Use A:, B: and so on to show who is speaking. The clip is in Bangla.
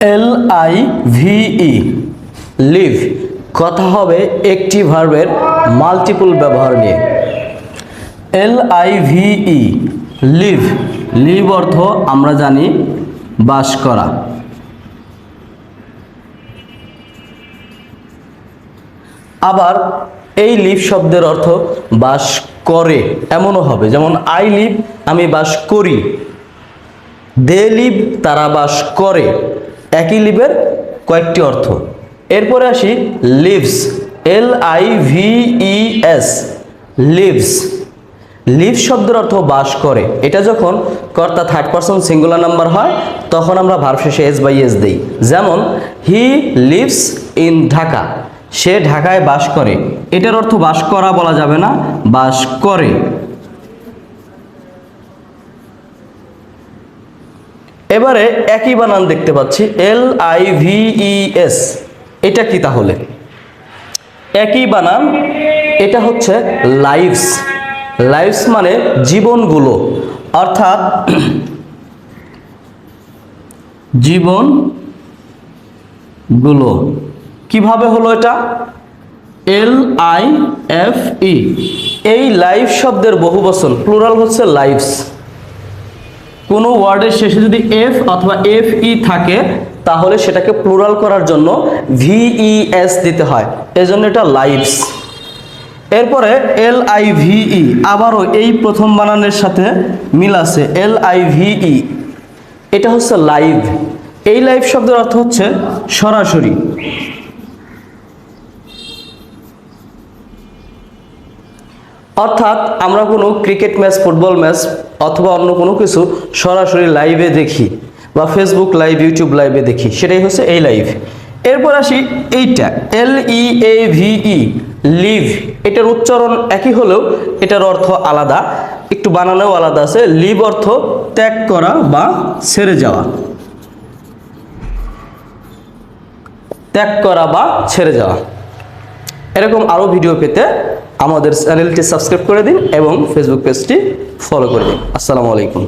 A: এল আই ভিই লিভ কথা হবে একটি ভার্বের মাল্টিপল ব্যবহার নিয়ে। L I V E live live অর্থ আমরা জানি বাস করা। আবার এই লিভ শব্দের অর্থ বাস করে, এমনও হবে। যেমন আই লিভ আমি বাস করি। দে লিভ তারা বাস করে। একই লিভের কয়েকটি অর্থ। এরপরে আসি, lives L I V E S lives. Live শব্দের অর্থ বাস করে। এটা যখন কর্তা থার্ড পারসন সিঙ্গুলার নাম্বার হয়, তখন আমরা ভার্ব শেষে এস বাই এস দিই। যেমন হি লিভস ইন ঢাকা। সে ঢাকায় বাস করে। এটার অর্থ বাস করা বলা যাবে না, বাস করে। এবারে একই বানান দেখতে পাচ্ছি L I V E S এটা কি তাহলে? একই বানান, এটা হচ্ছে লাইভস লাইভস মানে জীবনগুলো, অর্থাৎ জীবনগুলো কীভাবে হলো এটা? এল আই এফ ই এই লাইভ শব্দের বহু বচন প্লুরাল হচ্ছে লাইভস কোনো ওয়ার্ডের শেষে যদি এফ অথবা এফ ই থাকে, তাহলে সেটাকে প্লুরাল করার জন্য ভিই এস দিতে হয়। এজন্য এটা লাইভস এরপরে এল আই ভিই আবারও এই প্রথম বানানের সাথে মিল আছে এল আই ভিই এটা হচ্ছে লাইভ এই লাইভ শব্দের অর্থ হচ্ছে সরাসরি। অর্থাৎ আমরা কোনো ক্রিকেট ম্যাচ, ফুটবল ম্যাচ অথবা অন্য কোনো কিছু সরাসরি লাইভে দেখি বা ফেসবুক লাইভ ইউটিউব লাইভে দেখি, সেটাই হচ্ছে এই লাইভ এরপর আসি এইটা এল ই এ ভিই লিভ এটার উচ্চারণ একই হলেও এটার অর্থ আলাদা। একটু বানানোও আলাদা আছে। লিভ অর্থ ত্যাগ করা বা ছেড়ে যাওয়া। ত্যাগ করা বা ছেড়ে যাওয়া। এরকম আরও ভিডিও পেতে আমাদের চ্যানেলটি সাবস্ক্রাইব করে দিন এবং ফেসবুক পেজটি ফলো করে দিন। আসসালামু আলাইকুম।